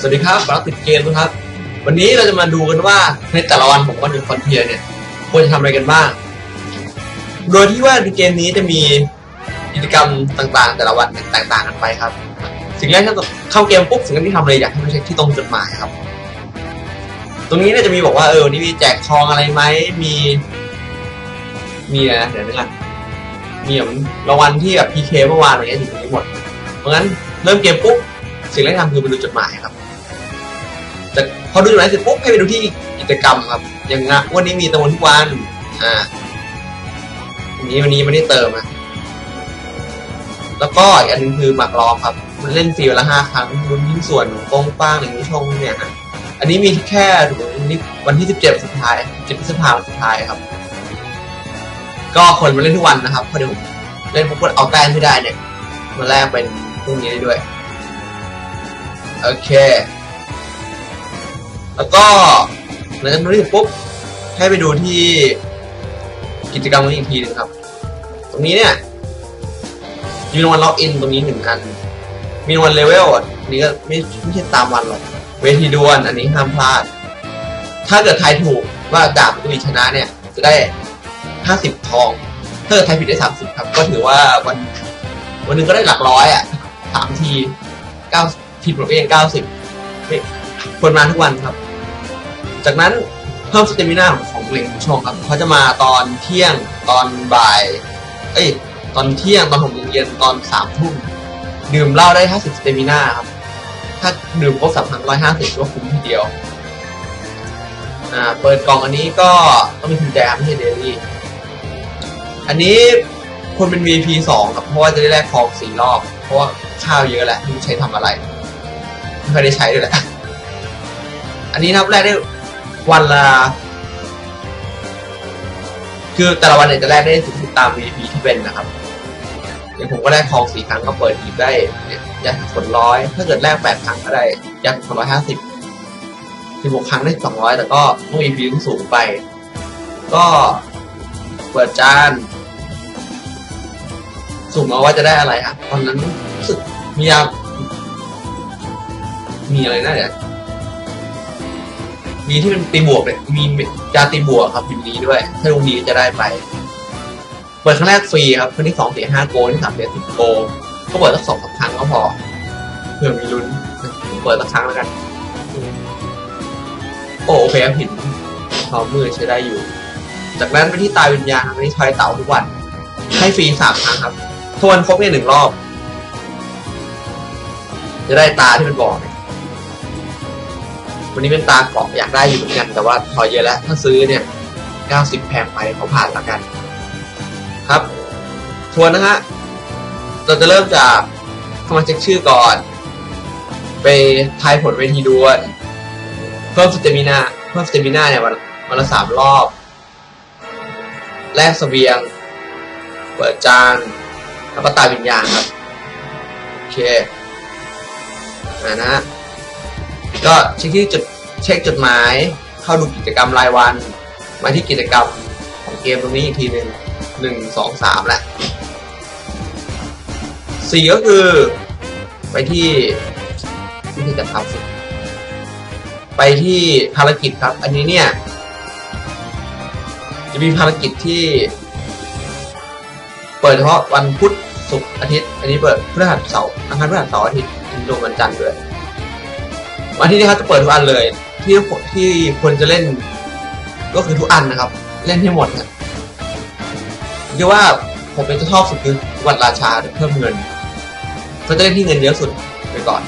สวัสดีครับรับติดเกมนะครับ วันนี้เราจะมาดูกันว่าในแต่ละวันของวันหนึ่งคอนเทียเนี่ยควรจะทำอะไรกันบ้าง โดยที่ว่าในเกมนี้จะมีกิจกรรมต่างๆ แต่ละวันแตกต่างกันไปครับ สิ่งแรกที่เข้าเกมปุ๊บสิ่งแรกที่ทำเลยอยากให้ไปเช็คที่ตรงจดหมายครับ ตรงนี้เนี่ยจะมีบอกว่าเออวันนี้มีแจกทองอะไรไหมมี มีอะไรนะเดี๋ยวนึกกันมีแบบรางวัลที่แบบพีเคเมื่อวานอะไรเงี้ยอยู่ตรงนี้หมด เพราะงั้นเริ่มเกมปุ๊บสิ่งแรกที่ทำคือไปดูจดหมายครับ แต่พอดูจดหมายเสร็จปุ๊บให้ไปดูที่กิจกรรมครับ อย่างงะวันนี้มีตะวันทุกวันอ่าวันนี้วันนี้ไม่ได้เติมอะแล้วก็อีกอันหนึงคือหมากล้อมครับ มันเล่นฟรีวันละห้าครั้งลุ้นชิ้นส่วนโป้งป้างหนึ่งช่องเนี่ยฮะอันนี้มีแค่ถึงวันนี้วันที่สิบเจ็ดสุดท้ายเจ็ดพฤษภาสุดท้ายครับ ก็คนมาเล่นทุกวันนะครับเพราะเดี๋ยวเล่นพวกคนเอาแต้มไม่ได้เนี่ยมาแลกเป็นพวกนี้ได้ด้วย โอเค แล้วก็หลังจากนั้ปุ๊บให้ไปดูที่กิจกรรมนี้อีกทีหนึงครับ ตรงนี้เนี่ยมีรางวัลล็อกอินตรงนี้หนึ่งอัน มีรางวัลเลเวลอะอันนี้ก็ไม่ไม่ใช่ตามวันหรอก เวทีดวลอันนี้ห้ามพลาด ถ้าเกิดทายถูกว่าดาบตุลีชนะเนี่ยจะได้ห้าสิบทอง ถ้าเกิดทายผิดได้สามสิบครับ ก็ถือว่าวันวันหนึ่งก็ได้หลักร้อยอะสามทีเก้าผิดหมดก็ยังเก้าสิบคนมาทุกวันครับ จากนั้นเพิ่มสเตมิน่าของเพลงผู้ชมครับเขาจะมาตอนเที่ยงตอนบ่าย เอ้ย ตอนเที่ยงตอนหกโมงเย็นตอนสามทุ่มดื่มเหล้าได้ห้าสิบสเตมิน่าครับ ถ้าดื่มครบสามพันร้อยห้าสิบก็คุ้มทีเดียว อ่า เปิดกล่องอันนี้ก็ต้องมีกุญแจไม่ใช่เดลี่ อันนี้คนเป็น VP สองครับ เพราะว่าจะได้แลกทองสี่รอบ เพราะว่าข้าวเยอะแหละไม่ใช้ทำอะไร ไม่เคยได้ใช้ด้วยแหละ อันนี้นับแรกได้ วันละคือแต่ละวันเนี่ยจะแลกได้สูงสุดตาม VP ที่เป็นนะครับอย่างผมก็แลกทองสี่ครั้งก็เปิดหีบได้ยัดผลร้อยถ้าเกิดแลกแปดครั้งก็ได้ยัดผลร้อยห้าสิบสิบหกครั้งได้สองร้อยแต่ก็ต้อง VP ต้องสูงไป ก็เปิดจานสุ่มเอาว่าจะได้อะไรครับตอนนั้นรู้สึกมียามีอะไรนะเดี๋ยว มีที่เป็นตีบวกเนี่ยมียาตีบวกครับอยู่นี้ด้วย ถ้าลงนี้จะได้ไป เปิดครั้งแรกฟรีครับครั้งที่สองเสียห้าโกที่สามเสียสิบโกก็เปิดสักสองสามครั้งก็พอเพื่อมีลุ้นเปิดสักครั้งแล้วกัน โอโอเคครับหินพร้อมมือใช้ได้อยู่ จากนั้นไปที่ตายวิญญาณอันนี้ทอยเต่าทุกวัน ให้ฟรีสามครั้งครับ ทวนครบเนี่ยหนึ่งรอบ จะได้ตาที่มันบอกเนี่ย วันนี้เป็นตาเกาะอยากได้อยู่เหมือนกัน แต่ว่าพอเยอะแล้วถ้าซื้อเนี่ยเก้าสิบแพงไปเขาผ่านละกัน ครับ ทวนนะฮะ เราจะเริ่มจากเข้ามาเช็คชื่อก่อน ไปทายผลเวทีดวลเพิ่มสเตมินาเพิ่มสเตมินาเนี่ยวันวันละสามรอบ แลกเสบียง เปิดจานแล้วก็ตายวิญญาณครับ โอเคอ่านะฮะ ก็เช็คที่จุดเช็คจดหมาย เข้าดูกิจกรรมรายวัน มาที่กิจกรรมของเกมตรงนี้อีกทีหนึ่งหนึ่งสองสามแหละสี่ก็คือ ไปที่ที่จะทำสิไปที่ภารกิจครับ อันนี้เนี่ย จะมีภารกิจที่ เปิดเฉพาะวันพุธศุกร์อาทิตย์ อันนี้เปิดพฤหัสเสาร์อังคารพฤหัสเสาร์อาทิตย์รวมวันจันทร์ด้วย วันที่นี้ครับจะเปิดทุกอันเลย ที่ที่ควรจะเล่น ก็คือทุกอันนะครับ เล่นให้หมดนะเรียกว่าผมเป็นจะชอบสุดคือวัดราชาเพิ่มเงิน ก็จะเล่นที่เงินเยอะสุดไปก่อน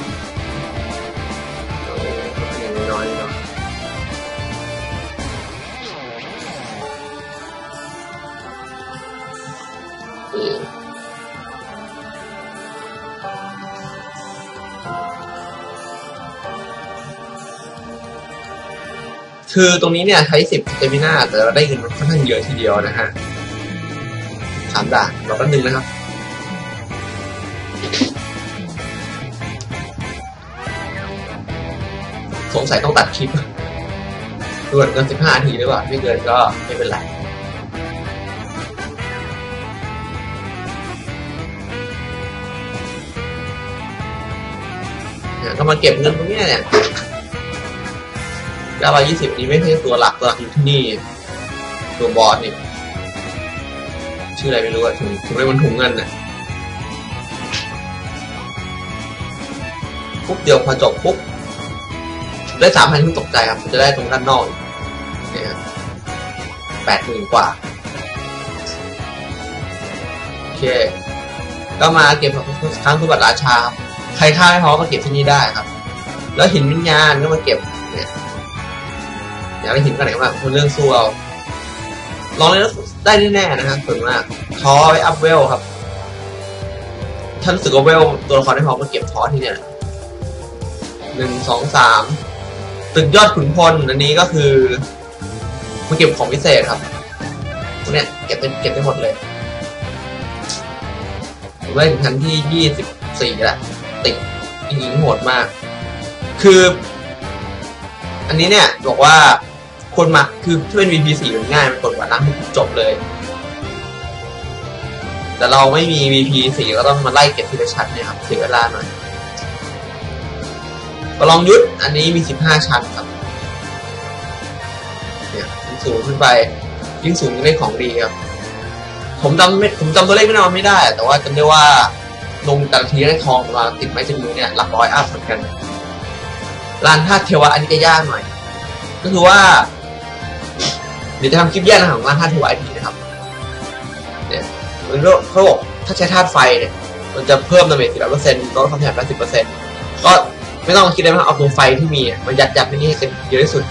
คือตรงนี้เนี่ยใช้สิบเตมิน่าแต่เราได้เงินค่อนข้างเยอะทีเดียวนะฮะสามด่านเราก็หนึ่งนะครับสงสัยต้องตัดคลิปเกินเกินสิบห้านาทีหรือเปล่าไม่เกินก็ไม่เป็นไรนะก็มาเก็บเงินตรงนี้เนี่ย เก้าร้อยยี่สิบนี้ไม่ใช่ตัวหลักตัวหลักอยู่ที่นี่ ตัวบอสนี่ ชื่ออะไรไม่รู้อะถุงถุงอะไรมันถุงเงินน่ะปุ๊บเดียวพอจบปุ๊บได้สามพันที่ตกใจครับมันจะได้ตรงด้านนอกอีกเนี่ยแปดหมื่นกว่า โอเค ก็มาเก็บครั้งสมบัติราชาครับ ใครฆ่าไม่พอก็เก็บที่นี่ได้ครับ แล้วหินวิญญาณก็มาเก็บ อยากได้หินกันไหนมากเป็นเรื่องสู้เอาลองเลยแล้วได้แน่ๆนะครับส่วนมากทอไว้อัพเวลครับท่านรู้สึกว่าเวลตัวละครไม่พอก็เก็บทอที่เนี่ยหนึ่งสองสามตึกยอดขุนพลอันนี้ก็คือมาเก็บของพิเศษครับพวกเนี้ยเก็บเป็นเก็บได้หมดเลยผมได้ถึงชั้นที่ยี่สิบสี่ละติดยิงโหดมาก คือ อันนี้เนี่ยบอกว่า คนมาคือถ้าเป็น VP 4 มันง่ายมันกดว่านั่งจบเลย แต่เราไม่มี VP 4 ก็ต้องมาไล่เก็บทีละชั้นนี่ยครับเสียเวลาหน่อยประลองยุทธอันนี้มี 15 ชั้นครับเนี่ยยิ่งสูงขึ้นไปยิ่งสูงยิ่งได้ของดีครับ ผมจำไม่ผมจำตัวเลขไม่นอนไม่ได้ แต่ว่าจำได้ว่าลงแต่ละทีได้ทองมาติดไม้จมือเนี่ยหลักร้อยอัพเหมือนกันลานธาตุเทวะอันนี้จะยากหน่อย ก็คือว่า เดี๋ยวจะทำคลิปแยกของลาธาตุเทวะอีกทีนะครับเนี่ยมันก็เขาบอกถ้าใช้ธาตุไฟเนี่ยมันจะเพิ่มดาเมจสิบเปอร์เซ็นต์ลดความแข็งได้สิบเปอร์เซ็นต์ก็ไม่ต้องคิดอะไรมากเอาตัวไฟที่มีมันยัดยัดในนี้ให้เต็มเยอะที่สุด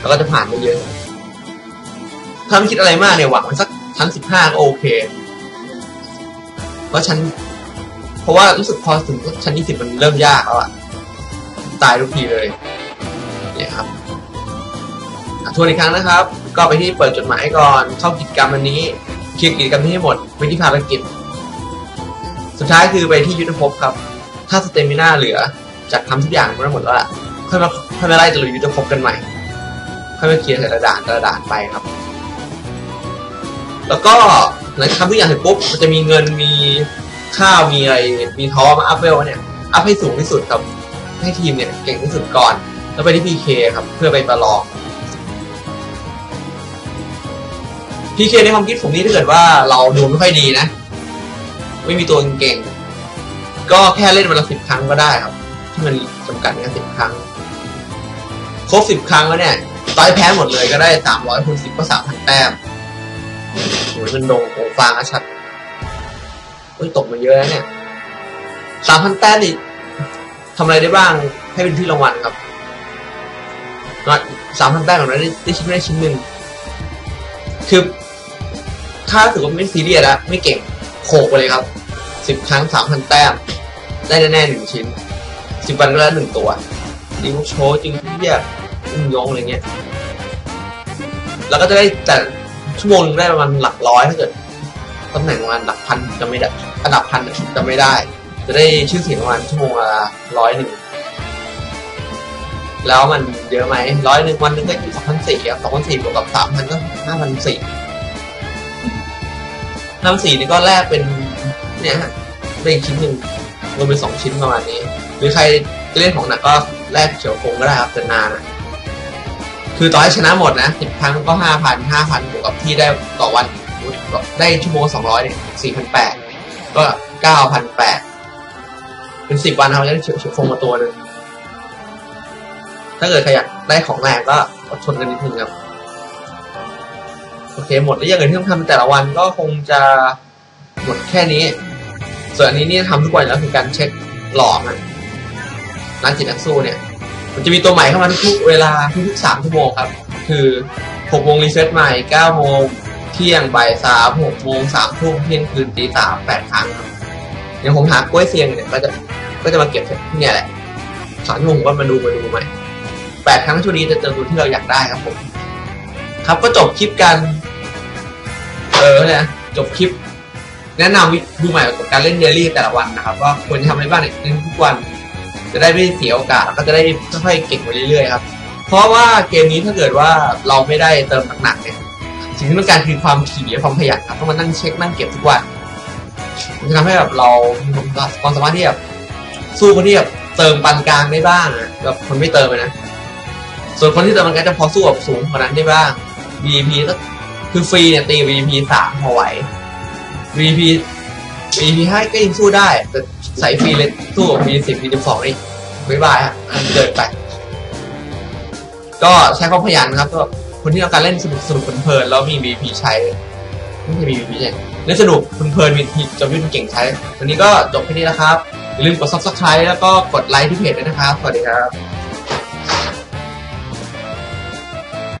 แล้วก็จะผ่านไปเยอะถ้าไม่คิดอะไรมากเนี่ยหวังไว้สักชั้นสิบห้าก็โอเคเพราะชั้นเพราะว่ารู้สึกพอถึงชั้นยี่สิบมันเริ่มยากแล้วอะตายทุกทีเลยเนี่ยครับอะทวนอีกครั้งนะครับ ก็ไปที่เปิดจดหมายก่อน เข้ากิจกรรมอันนี้เคลียร์กิจกรรมที่ให้หมดไปที่ภารกิจ สุดท้ายคือไปที่ยุทธภพครับ ถ้าสเตมิน่าเหลือจากทำทุกอย่างมาหมดแล้วล่ะค่อยมาค่อยมาไล่ตะลุยยุทธภพกันใหม่ค่อยมาเคลียร์แต่ละด่านแต่ละด่านไปครับ แล้วก็หลังจากทำทุกอย่างเสร็จปุ๊บมันจะมีเงินมีข้าวมีอะไรมีท้อมาอัพเวลเนี่ยอัพให้สูงที่สุดครับ ให้ทีมเนี่ยเก่งที่สุดก่อน แล้วไปที่ PK ครับ เพื่อไปประลอง PK ในความคิดผมนี่ถ้าเกิดว่าเราดูไม่ค่อยดีนะ ไม่มีตัวเก่งๆก็แค่เล่นวันละสิบครั้งก็ได้ครับ ที่มันจำกัดแค่สิบครั้ง ครบสิบครั้งแล้วเนี่ยต่อยแพ้หมดเลยก็ได้สามร้อยคูณสิบก็สามพันแต้มโหมันโด่งโงฟางอชัดเฮ้ยตกมาเยอะแล้วเนี่ยสามพันแต้มนี่ทำอะไรได้บ้างให้เป็นที่รางวัลครับสามพันแต้มแบบนั้นได้ได้ชิ้นได้ชิ้นหนึ่งคือ ถ้าถือว่าไม่ซีเรียสแล้วไม่เก่งโขกไปเลยครับสิบครั้งสามพันแต้ม ได้แน่ๆหนึ่งชิ้นสิบวันก็ได้หนึ่งตัวดีมุกโชว์จริงที่เรียกอุ้มยงอะไรเงี้ยแล้วก็จะได้แต่ชั่วโมงนึงได้ประมาณหลักร้อยถ้าเกิดตำแหน่งประมาณหลักพันจะไม่ได้อันดับพันจะไม่ได้ จะได้ชื่อเสียงประมาณชั่วโมงละร้อยหนึ่งแล้วมันเยอะไหมร้อยหนึ่งวันหนึงก็อยู่สองพันสี่ครับสองพันสี่บวกกับสามพันก็ห้าพันสี่ ห้าพันสี่นี่ก็แลกเป็นเนี่ยฮะได้อีกชิ้นหนึ่งรวมเป็นสองชิ้นประมาณนี้ หรือใครจะเล่นของหนักก็แลกเฉียวคงก็ได้ครับแต่นานอะคือต่อให้ชนะหมดนะสิบครั้งก็ห้าพันห้าพันบวกกับที่ได้ต่อวันได้ชั่วโมงสองร้อยเนี่ยสี่พันแปดก็เก้าพันแปดเป็นสิบวันเราจะได้เฉียวคงมาตัวหนึ่งถ้าเกิดใครอยากได้ของแรงก็อดทนกันนิดนึงครับ โอเค หมดแล้วอย่างอื่นที่ต้องทำแต่ละวันก็คงจะหมดแค่นี้ ส่วนอันนี้นี่ทำทุกวันแล้วคือการเช็คหลอมอะร้านจิตนักสู้เนี่ย มันจะมีตัวใหม่เข้ามาทุกเวลาทุกๆสามชั่วโมงครับ คือหกโมงรีเซ็ตใหม่เก้าโมงเที่ยงบ่ายสามหกโมงสามทุ่มเที่ยงคืนตีสามแปดครั้งครับอย่างผมหากล้วยเซียงเนี่ยก็จะก็จะมาเก็บที่เนี่ยแหละสามชั่วโมงก็มาดูมาดูใหม่แปดครั้งช่วงนี้จะเจอตัวที่เราอยากได้ครับผม ครับก็จบคลิปกัน เออเนี่ยจบคลิป แนะนำวิดูใหม่กับการเล่นเดลี่แต่ละวันนะครับ ว่าควรจะทำอะไรบ้างในทุกวัน จะได้ไม่เสียโอกาสแล้วก็จะได้ค่อยๆเก่งไปเรื่อยๆครับเพราะว่าเกมนี้ถ้าเกิดว่าเราไม่ได้เติมหนักๆเนี่ยสิ่งที่ต้องการคือความถี่และความขยันครับต้องมานั่งเช็คนั่งเก็บทุกวันมันจะทำให้แบบเรามีความสามารถที่แบบสู้คนที่แบบเติมปานกลางได้บ้างแบบคนไม่เติมนะส่วนคนที่เติมมันก็จะพอสู้กับสูงกว่านั้นได้บ้าง VP ก็คือฟรีเนี่ยตี VP สามพอไหว VP VP ห้าก็ยังสู้ได้ แต่ใส่ฟรีเลยสู้กับ V สิบ V สิบสองนี่ไม่บายฮะมันเกินไป ก็ใช้ความพยายามนะครับสำหรับคนที่ต้องการเล่นสนุกสนุกเพลินแล้วมี VP ใช้ไม่ใช่ VP ใช่เล่นสนุกเพลินๆมีทีจอมยุทธเก่งใช้วันนี้ก็จบแค่นี้แล้วครับอย่าลืมกด subscribe แล้วก็กดไลค์ที่เพจด้วยนะครับ สวัสดีครับ